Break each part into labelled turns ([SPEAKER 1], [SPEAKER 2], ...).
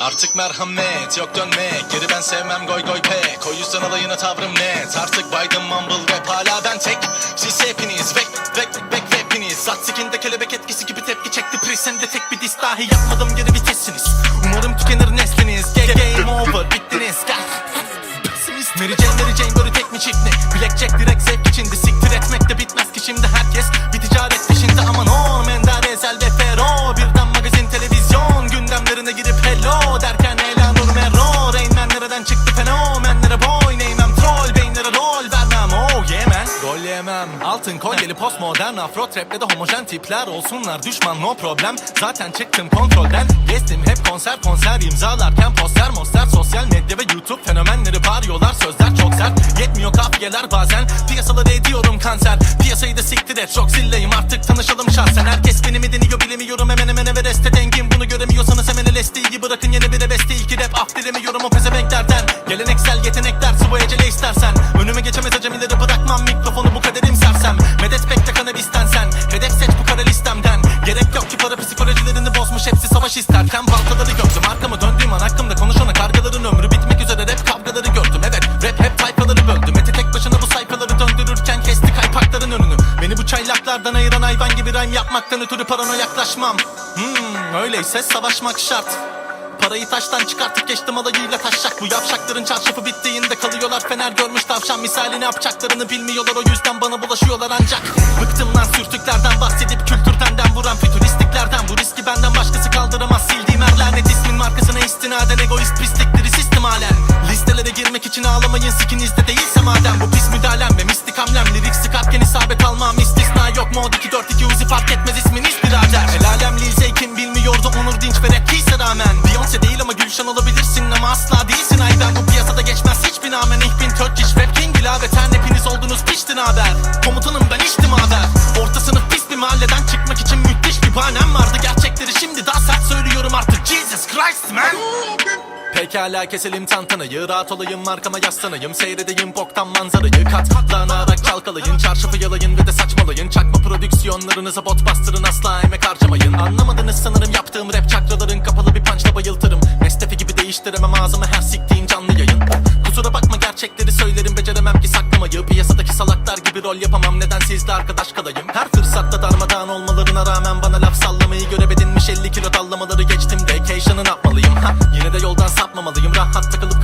[SPEAKER 1] Artık merhamet yok dönmek. Geri ben sevmem goy goy pek O yüzden alayına tavrım net. Artık Biden mumble rap hala ben tek. Siz hepiniz vek vek vek hepiniz. Sat sikinde kelebek etkisi gibi tepki çekti Presende tek bir diss dahi yapmadım geri vitessiniz Umarım tükenir nesliniz. Game over bittiniz. Pessimist Mary Jane Mary Jane böyle tek mi çift mi Blackjack direkt postmodern Afro trap'le de homojen tipler olsunlar? Düşman no problem. Zaten çıktım kontrolden. Gezdim hep konser konser imzalarken Poster moster sosyal medya ve YouTube Fenomenleri bağırıyorlar. Sözler çok sert. Yetmiyor kafiyeler bazen. Piyasaları ediyorum kanser. Piyasayı da siktir et. Çok zilleyim artık tanışalım şahsen. Herkes beni mi deniyor bilemiyorum. Hemen hemen Everest'e dengim. Bunu göremiyorsanız hemen LSD'yi bırakın. Yeni bir beste İlki rap. Af dilemiyorum. O savaş isterken Baltaları gördüm. Arkamı döndüğüm an hakkımda konuşana kargaların ömrü bitmek üzere rap kavgaları gördüm. Evet rap hep tayfaları böldü Mete tek başına bu sayfaları döndürürken kesti kaypakların önünü. Beni bu çaylaklardan ayıran hayvan gibi rhyme yapmaktan ötürü parano yaklaşmam. Hmm öyleyse savaşmak şart. Parayı taştan çıkartıp geçtim alayıyla taşacak Bu yavşakların çarşafı bittiğinde kalıyorlar. Fener görmüş tavşan misali yapacaklarını bilmiyorlar. O yüzden bana bulaşıyorlar ancak. Bıktım lan sürtüklerden bahsedip kültürden vuran fütüristliklerden Bu riski benden başkası kaldıramaz. Sildiğim her lanet ismin markasına istinaden Egoist pislikleri sistem halen. Listelere girmek için ağlamayın sikinizde değilse madem. Bu pis müdahalem ve mistik hamlem. Lirik sıkarken isabet almam istisna yok. Mod 242 uzi fark etmez bahanem vardı Gerçekleri şimdi daha sert söylüyorum artık. Jesus Christ man! Pekala keselim tantanayı Rahat olayım arkama yaslanayım. Seyredeyim boktan manzarayı Katlanarak çalkalayın. Çarşafı yalayın ve de saçmalayın. Çakma prodüksiyonlarınıza bot bastırın Asla emek harcamayın. Anlamadınız sanırım yaptığım rap çakraların Kapalı bir punchla bayıltırım. Nestefi gibi değiştiremem ağzımı her siktiğin canlı yayın. Kusura bakma gerçekleri söylerim Beceremem ki saklamayı. Piyasadaki salaklar gibi rol yapamam Neden sizle arkadaş kalayım? Her fırsatta darmadağın olmalarına rağmen Bana 50 kilo dallamaları geçtim Vacation'ı ne yapmalıyım ha? Yine de yoldan sapmamalıyım Rahat takılıp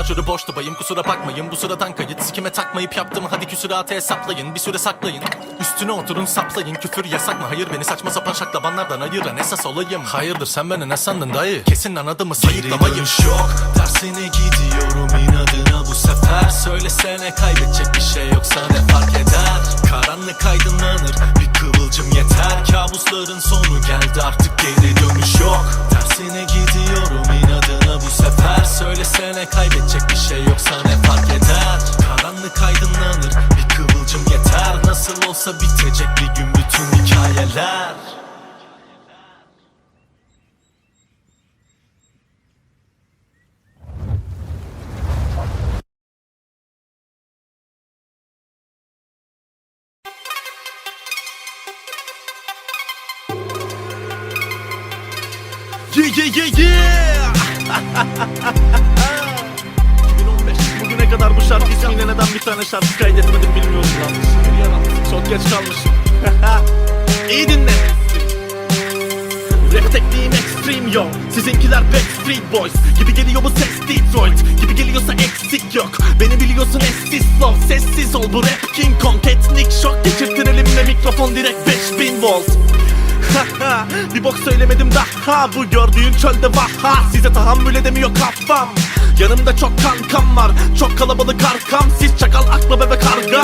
[SPEAKER 1] şarjörü boştu bayım Kusura bakmayın. Bu sıradan kayıt Sikime takmayıp yaptım. Hadi küsuratı hesaplayın Bir süre saklayın. Üstüne oturun saplayın. Küfür yasak mı? Hayır beni saçma sapan şaklabanlardan ayıran esas olayım. Hayırdır sen beni ne sandın dayı? Kesin anladın sayıklamayın.
[SPEAKER 2] Yok Tersine gidiyorum. İnadına bu sefer Söylesene kaybedecek bir şey yoksa ne fark eder? Karanlık aydınlanır bir kıvılcım yeter. Kabusların sonu geldi artık geri dönüş yok. Tersine gidiyorum inadına bu sefer Söylesene kaybedecek bir şey yoksa ne fark eder? Karanlık aydınlanır bir kıvılcım yeter. Nasıl olsa bitecek bir gün bütün hikayeler.
[SPEAKER 3] Yeah yeah yeah yeah 2015 bugüne kadar bu şarkı ismiyle neden bir tane şarkı kaydetmedim bilmiyorum lan. Çok geç kalmışım İyi dinle. Rap tekniğim extreme yo. Sizinkiler Backstreet Boys. Gibi geliyor bu ses Detroit. Gibi geliyorsa eksik yok. Beni biliyorsun eşsiz flow Sessiz ol. Bu rap King Kong Etnik şok. Geçirtir elimle mikrofon direkt 5000 volt bir bok söylemedim daha Bu gördüğün çölde vaha Size tahammül edemiyor kafam. Yanımda çok kankam var Çok kalabalık arkam. Siz çakal akla bebe karga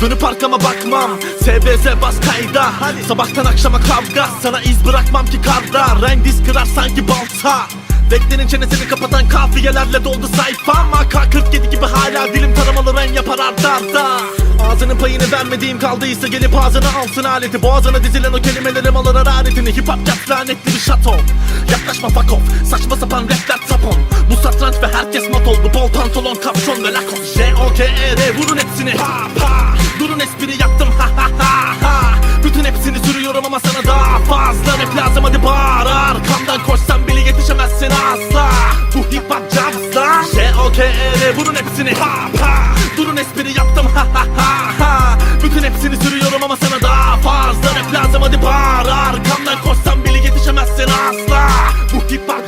[SPEAKER 3] Dönüp arkama bakmam SBS bas kayda. Sabahtan akşama kavga Sana iz bırakmam ki karda. Diz kırar sanki balta. Beklenin çenesini kapatan kafiyelerle doldu sayfam. AK-47 gibi hala dilim taramalı rhyme yapar arda arda Ağzını Sözünün payını vermediğim kaldıysa gelip ağzına alsın aleti. Boğazına dizilen o kelimelerim alır hararetini Hip hop yap lanetli bir şato Yaklaşma fuck off. Saçma sapan rapler tapon Bu satranç ve herkes mat oldu. Bol pantolon kapşon ve lakos. J-O-K-E-R vurun hepsini. Ha ha Durun espri yaptım. Ha ha ha ha. Bütün hepsini sürüyorum ama sana daha fazla Rap lazım. Hadi bağır Arkamdan koşsan bile yetişemezsin asla. Bu hip hop cevapsa J-O-K-E-R vurun hepsini. Ha ha Durun espri yaptım. Ha ha ha ha Bütün hepsini sürüyorum ama sana daha fazla Rap lazım? Hadi bağır Arkamdan koşsan bile yetişemezsin asla. Bu hip hop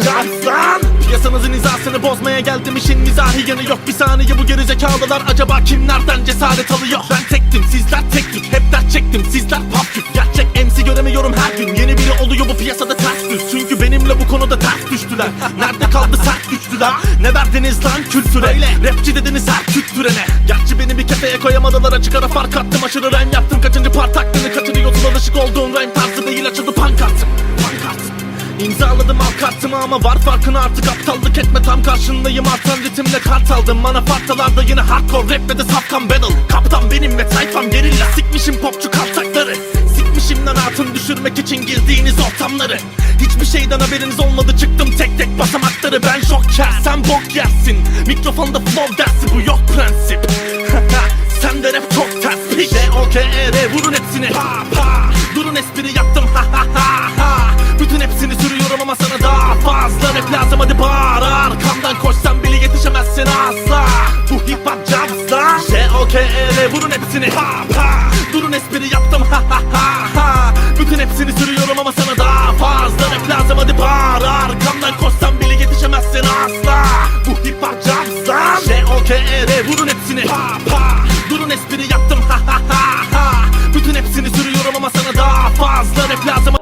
[SPEAKER 3] Piyasanızın hizasını bozmaya geldim işin mizahi yanı yok. Bir saniye bu gerizekalılar acaba kimlerden cesaret alıyor? Ben tektim sizler tek hep dert çektim sizler tük Gerçek MC göremiyorum her gün. Yeni biri oluyor bu piyasada ters düz. Çünkü benimle bu konuda ters düştüler. Nerede kaldı sert güçlüler? Ne verdiniz lan kültüre? Rapçi dediniz her kültürene. Gerçi beni bir kefeye koyamadılar. Açık ara fark attım. Aşırı rem yaptım. Kaçıncı part aklını kaçırıyorsun? Alışık olduğun renk tarzı değil. Açıldı pankartım Pankart İmzaladım al kartımı ama var farkını artık aptallık etme. Tam karşındayım. Artan ritimle kart aldım. Bana farklılarda yine hardcore. Rap ve de safkan battle. Kaptan benim ve tayfam gerilla. Sikmişim popçu kaltakları Sikmişim lan hatun düşürmek için girdiğiniz ortamları. Hiçbir şeyden haberiniz olmadı çıktım tek tek basamakları Ben joker sen bok yersin. Mikrofonda flow dersi bu yok prensip. Sen de rap çok ters piş J-O-K-E-R vurun hepsini. Ha ha. Durun espri yaptım ha Bütün hepsini sürüyorum ama sana daha fazla Rap lazım. Hadi bağır Arkamdan koşsan bile yetişemezsin asla. Bu hip hop cevapsa J-O-K-E-R vurun hepsini. Ha ha. Durun espri yaptım ha Hepsini sürüyorum ama sana daha fazla Rap lazım. Hadi bağır Arkamdan koşsan bile yetişemezsin asla. Bu hip hop cevapsa J-O-K-E-R vurun hepsini. Ha ha Durun espri yaptım ha ha ha ha. Bütün hepsini sürüyorum ama sana daha fazla Rap lazım.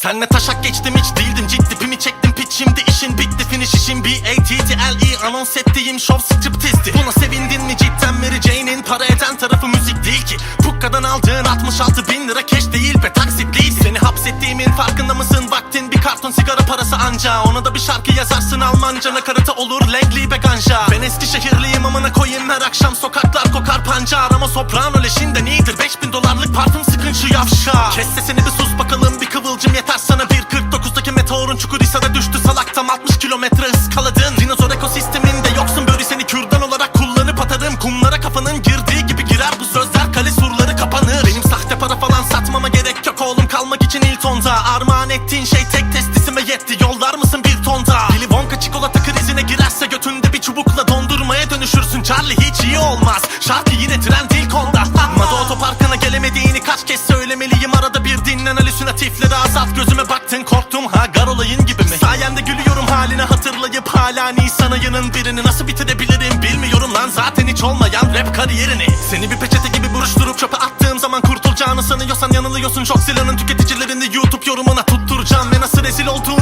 [SPEAKER 3] Senle taşak geçtim hiç değildim ciddi pimi çektim pitch şimdi işin bitti finish işin B-A-T-T-L-E anons ettiğim show scriptizdi Buna sevindin mi? Cidden Mary Jane'in para eden tarafı müzik değil ki. Pukka'dan aldığın 66 bin lira cash değil ve taksitliydi Seni hapsettiğimin farkında mısın? Vaktin bir karton sigara parası anca. Ona da bir şarkı yazarsın Almanca. Nakaratı olur Langley ve ganja. Ben Eskişehirliyim amına koyayım. Her akşam sokaklar kokar pancar. Ama soprano leşinden iyidir 5000 dolarlık parfüm sıkın şu yavşa. Kes sesini bir sus bakalım bir kıvılcım Çukurisa'da düştü salak tam 60 kilometre ıskaladın. Dinozor ekosisteminde yoksun böyle seni kürdan olarak kullanıp atarım Kumlara kafanın girdiği gibi girer bu sözler kale surları kapanır. Benim sahte para falan satmama gerek yok oğlum kalmak için Hilton'da Armağan ettiğin şey tek testisime yetti yollar mısın bir tonda? Willy Wonka çikolata krizine girerse götünde bir çubukla dondurmaya dönüşürsün. Charlie hiç iyi olmaz şarkı yine trend ilk onda Mada otoparkına gelemediğini kaç kez söylemeliyim. Arada bir dinlen halüsinatifleri azalt. Gözüme baktın korktum ha hala Nisan ayının birini nasıl bitirebilirim bilmiyorum lan. Zaten hiç olmayan rap kariyerini. Seni bir peçete gibi buruşturup çöpe attığım zaman kurtulacağını sanıyorsan yanılıyorsun. Çok silahın tüketicilerini YouTube yorumuna tutturacağım ve nasıl rezil olduğunu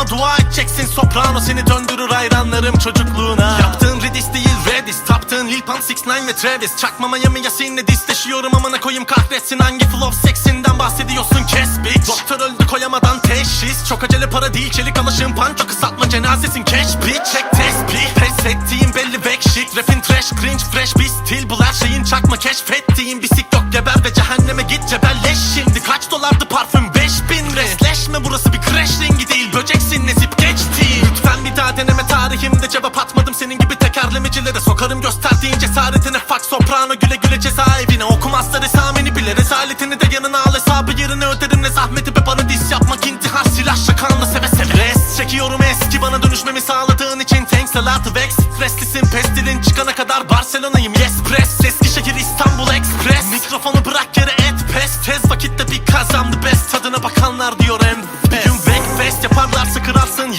[SPEAKER 3] sustuğuma dua edeceksin soprano seni döndürür hayranlarım çocukluğuna. Yaptığın Redis değil Redis Taptığın Lil Pump 6ix9ine ve Travis. Çakma Miami Yasin'le disleşiyorum amına koyayım kahretsin. Hangi flow seksinden bahsediyorsun kes bitch? Doktor öldü koyamadan teşhis. Çok acele para değil çelik alışın panço kısaltma cenazesin cash bitch. Çek tespih pes ettiğim belli back shit. Rapin trash cringe fresh bir stil Bu her şeyin çakma keşfettiğim bir sik yok geber ve cehenneme git cebelleş. Şimdi Kaç dolardı parfüm? 5000 resleşme burası bir crash ringi Böceksin nezip geçti. Lütfen bir daha deneme tarihimde cevap atmadım. Senin gibi tekerlemecilere sokarım gösterdiğin cesaretine. Fuck soprano güle güle cezaevine. Okumazlar esameni bile rezaletini de yanına al. Hesabı yerine öderim. Ne zahmeti be bana dis yapmak intihar silah şakanla seve seve. Rest çekiyorum eski bana dönüşmemi sağladığın için. Thanks a lot vex. Streslisin pestilin çıkana kadar Barcelona'yım yes. Press. Eskişehir İstanbul Express. Mikrofonu bırak yere et pes. Tez vakitte bir kazandı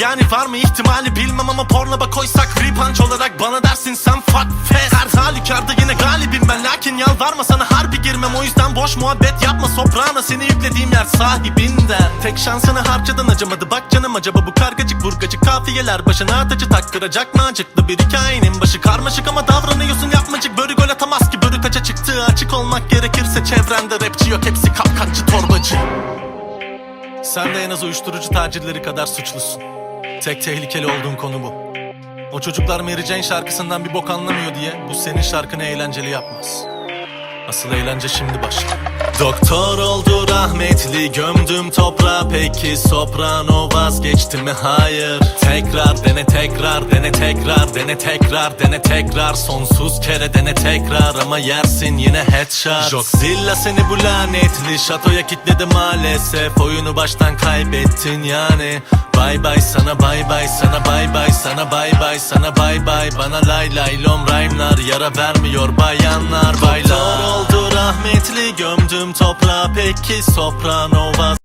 [SPEAKER 3] Yani var mı ihtimali bilmem ama pornoba koysak Free punch olarak bana dersin sen fuck fest. Her halükarda yine galibim ben Lakin yalvarma sana harbi girmem. O yüzden boş muhabbet yapma soprano Seni yüklediğim yer sahibinden. Tek şansını harcadan acımadı Bak canım acaba bu kargacık burgacık kafiyeler Başına tacı taktıracak mı acıklı bir hikayenin Başı karmaşık ama davranıyorsun yapmacık. Börü gol atamaz ki börü taça çıktı Açık olmak gerekirse çevrende rapçi yok Hepsi kapkaççı torbacı. Sen de en az uyuşturucu tacirleri kadar suçlusun Tek tehlikeli olduğun konu bu.
[SPEAKER 2] O çocuklar Mary Jane şarkısından bir bok anlamıyor diye Bu senin şarkını eğlenceli yapmaz Asıl eğlence şimdi başlıyor. Doktor oldu rahmetli gömdüm toprağa. Peki soprano vazgeçti mi? Hayır. Tekrar dene tekrar dene tekrar dene tekrar dene tekrar. Sonsuz kere dene tekrar ama yersin yine headshot. Joxzilla seni bu lanetli. Şatoya kilitledi maalesef. Oyunu baştan kaybettin yani. Bay bay sana bay bay sana bay bay sana bay bay sana bay bay. Bana lay lay lom rhyme'lar yara vermiyor bayanlar. Baylar Doktor oldu rahmetli gömdüm toprağa peki soprano vaz